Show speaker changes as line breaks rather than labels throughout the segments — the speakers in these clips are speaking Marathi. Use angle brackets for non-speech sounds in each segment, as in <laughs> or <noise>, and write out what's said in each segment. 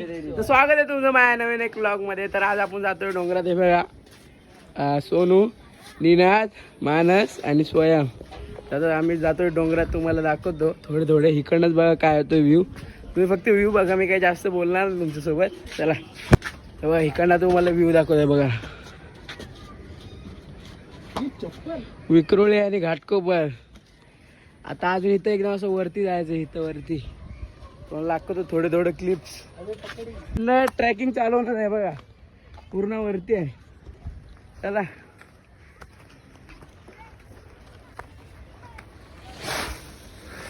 तर स्वागत आहे तुमचं माझ्या नवीन एक ब्लॉगमध्ये. तर आज आपण जातोय डोंगरात. हे बघा. सोनू निनाद मानस आणि स्वयं. तर आम्ही जातोय डोंगरात. तुम्हाला दाखवतो. थोडे थोडे इकडनंच बघा काय होतो व्ह्यू तुम्ही फक्त व्ह्यू बघा. मी काही जास्त बोलणार नाही तुमच्यासोबत. चला. तेव्हा इकडनं तुम्हाला व्ह्यू दाखवतोय बघा. विक्रोळी आणि घाटकोपर. आता अजून इथं एकदम असं वरती जायचं इथं वरती. पण लागतो थोडे थोडे क्लिप्स न ट्रॅकिंग चालवणार आहे बघा. पूर्ण वरती आहे. चला.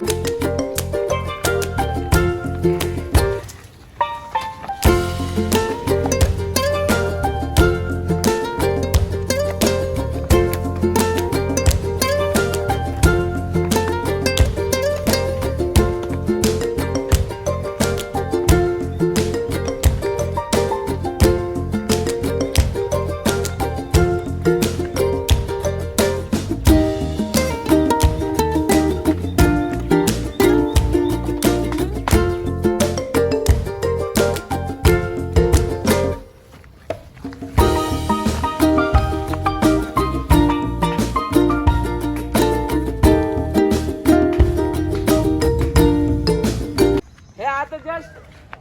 हे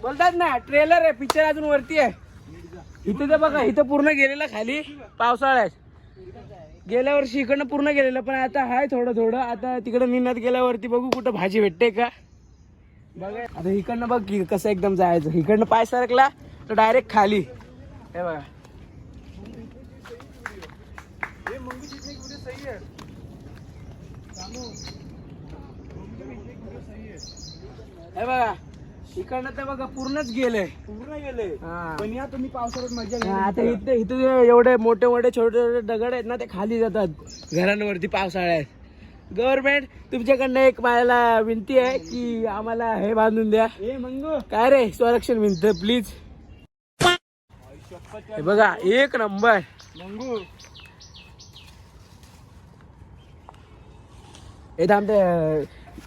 बोलतात ना ट्रेलर आहे पिक्चर अजून वरती आहे. इथे तर बघा इथं पूर्ण गेलेलं खाली पावसाळ्यात. गेल्या वर्षी इकडनं पूर्ण गेलेलं पण आता हाय थोडं थोडं. आता तिकडं निन्नात गेल्यावरती बघू कुठं भाजी भेटते का. बघा आता इकडनं बघ की कसं एकदम जायचं. इकडनं पाय सरकला तर डायरेक्ट खाली. हे बघा. हे बघा. इकडनं तर बघा पूर्णच गेले.
पूर्ण गेले.
हा.
पण या तुम्ही पावसाळ्यात मजा
हा, आता इथे इथे जे एवढे मोठे मोठे छोटे छोटे दगड आहेत ना ते खाली जातात घरांवरती पावसाळ्यात. गव्हर्नमेंट तुमच्याकडनं एक मला विनंती आहे की आम्हाला हे बांधून द्या.
ए मंगू.
काय रे संरक्षण भिंत प्लीज हे बघा एक नंबर.
मंगू.
हे ते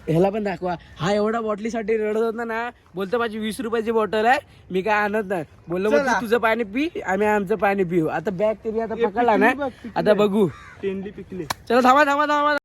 ह्याला पण दाखवा. हा एवढा बॉटलीसाठी रडत होता ना बोलतो माझी वीस रुपयाची बॉटल आहे मी काय आणत नाही. बोललो मग. तू तुझं पाणी पी आम्ही आमचं पाणी पिऊ. आता बॅग तरी आता पकडला ना. आता बघू.
तेंडली पिकले.
चला थांबा थांबा थांबा.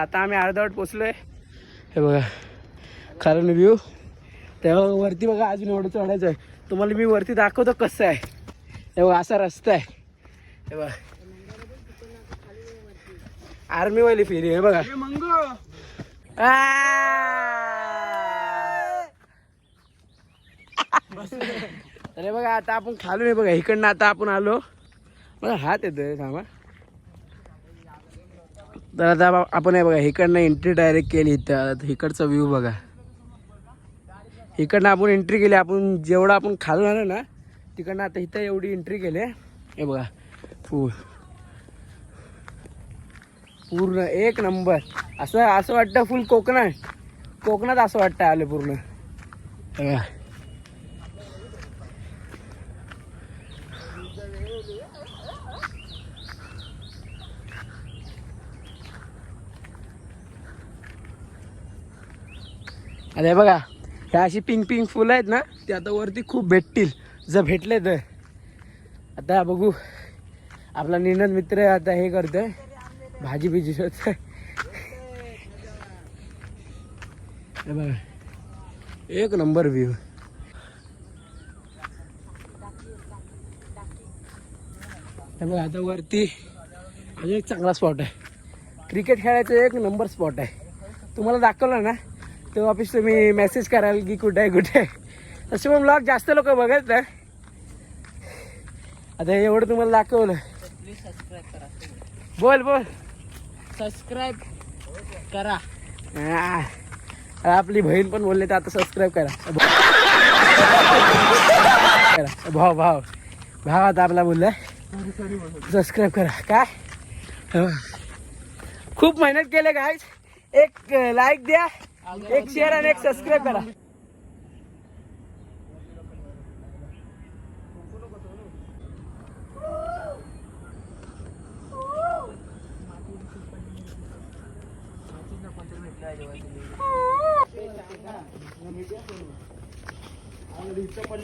आता आम्ही अर्धवट पोचलोय. हे बघा कारण व्ह्यू तेव्हा वरती बघा अजून एवढं चढायचं आहे. तुम्हाला मी वरती दाखवतो कसं आहे. हे बघा असा रस्ता आहे. हे बघा. आर्मी वाली फेरी हे बघा. हे बघा आता आपण खालो नाही बघा इकडनं आता आपण आलो. बघा हात येतोय थांबा. तर आता बा- आपण हे बघा इकडनं एंट्री डायरेक्ट केली इथं. इकडचा व्ह्यू बघा. इकडनं आपण एंट्री केली. आपण जेवढं आपण खालून आलो ना तिकडनं आता इथं एवढी एंट्री केली. हे बघा. पूर पूर्ण एक नंबर असं असं वाटतं फुल कोकणात. कोकणात असं वाटतं आलं पूर्ण. बघा. अरे बघा ह्या अशी पिंक पिंक फुलं आहेत ना ते आता वरती खूप भेटतील. जर भेटले तर. आता बघू आपला निनंद मित्र आता हे करतोय. भाजी बिजी शोधतोय बघा एक नंबर व्ह्यू हे बघा आता वरती अजून एक चांगला स्पॉट आहे. क्रिकेट खेळायचं एक नंबर स्पॉट आहे. तुम्हाला दाखवलं ना? तेव्हा ऑफिस तुम्ही मेसेज कराल की कुठे आहे कुठे आहे. तसे पण ब्लॉग जास्त लोक बघत नाही. आता एवढं तुम्हाला दाखवलं. बोल बोल. सबस्क्राईब करा. आपली बहीण पण बोलले तर आता सबस्क्राईब करा. भाव भाव. भाव आता आपला बोललाय सबस्क्राईब करा. काय? हो. खूप मेहनत केले काय एक लाईक द्या एक शेअर आणि एक सबस्क्राईब करा.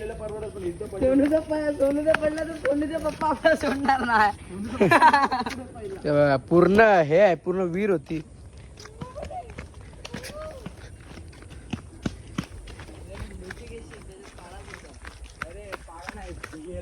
सोनूचा प- सोनूचा पडला तर सोनूचा पप्पा आपल्याला सोडणार नाही. ते <laughs> बघा, पूर्ण हे आहे पूर्ण वीर होती.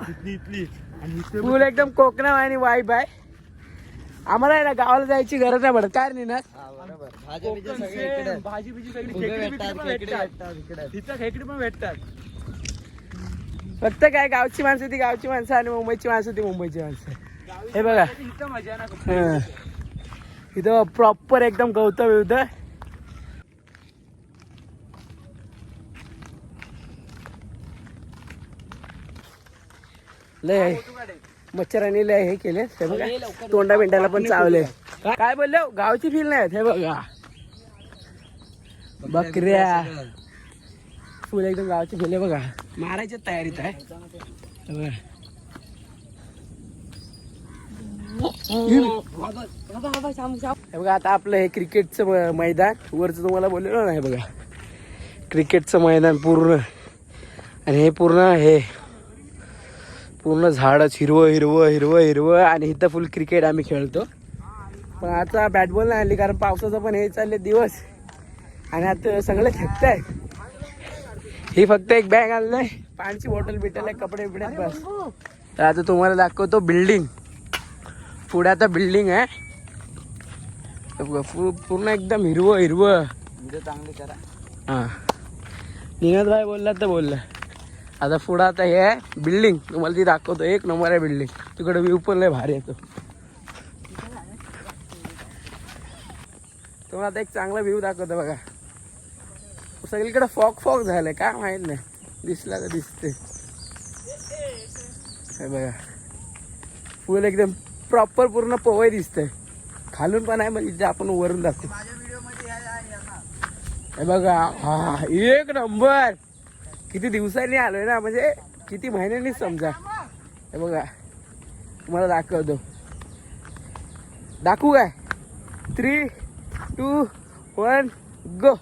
इथली इथली. आणि इथे
फुल एकदम कोकणा आणि वाईब आहे. आम्हाला आहे ना गावाला जायची गरज नाही पडत. काय नाही ना?
भाजी बिजी सगळी खेकडी बिकडी पण भेटतात. तिथं खेकडी पण भेटतात.
फक्त काय गावची माणसं ती गावची माणसं आणि मुंबईची माणसं ती मुंबईची माणसं. हे बघा.
इथं मजा ना
हं. इथं प्रॉपर एकदम गौतम विरुद्ध लय मच्छरांनी लय हे केले हे बघा. तोंडा बिंडाला पण चावले. काय बोलले हो? गावची फील नाही हे बघा. बकऱ्या. फुल एकदम गावची फुले बघा. मारायच्या तयारीत आहे. बघा. आता आपलं हे क्रिकेटचं मैदान. वरचं तुम्हाला बोललेलो नाही बघा. क्रिकेटचं मैदान पूर्ण. आणि हे पूर्ण हे पूर्ण झाडच हिरवं हिरवं हिरवं हिरवं आणि इथं फुल क्रिकेट आम्ही खेळतो. पण आता बॅट बॉल नाही आली कारण पावसाचं पण हे चालले दिवस. आणि आता सगळे थकत आहे ही फक्त एक बॅग आणलंय. पाण्याची बॉटल बिटल आहे कपडे बिपडे बस. तर आता तुम्हाला दाखवतो बिल्डिंग पुढे आता बिल्डिंग आहे. पूर्ण एकदम हिरवं हिरवं.
चांगली करा.
हां. निनाद भाई बोलला तर बोलला. आता पुढं आता हे आहे बिल्डिंग तुम्हाला ती दाखवतो. एक नंबर आहे बिल्डिंग तिकडे व्ह्यू पण लय भारी येतो. तुम्हाला आता एक चांगला व्ह्यू दाखवतो बघा. सगळीकडे फॉग फॉग झालंय. काय माहीत नाही. दिसला तर दिसते हे बघा. फुल एकदम प्रॉपर पूर्ण पोवय दिसतंय. खालून पण आहे म्हणजे आपण वरून दाखवू. हे बघा. हा. एक नंबर. किती दिवसांनी आलोय ना म्हणजे किती महिन्यांनी समजा. हे बघा तुम्हाला दाखवतो. दाखवू काय? थ्री टू वन गो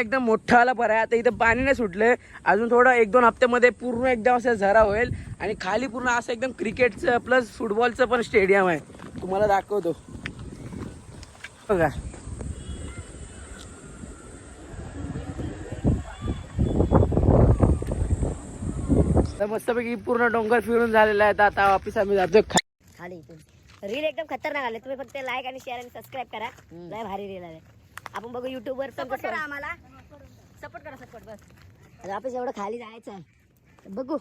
एकदम मोठा आला पर आहे. आता इथं पाणी नाही सुटलंय. अजून थोडं एक दोन हप्त्यामध्ये पूर्ण एकदम असं झरा होईल. आणि खाली पूर्ण असं एकदम क्रिकेटचं प्लस फुटबॉलचं पण स्टेडियम आहे. तुम्हाला दाखवतो. बघा. तर मस्तपैकी पूर्ण डोंगर फिरून झालेला आहे. तर आता वापिस आम्ही जातो
खाली रील एकदम खतरनाक आले. तुम्ही फक्त लाईक आणि शेअर आणि सबस्क्राईब करा. लय भारी रील आले. आपण बघू युट्यूब वर सपोर्ट करा आम्हाला. सपोर्ट करा सपोर्ट बस. आता आपण एवढं खाली जायचं आहे. बघू.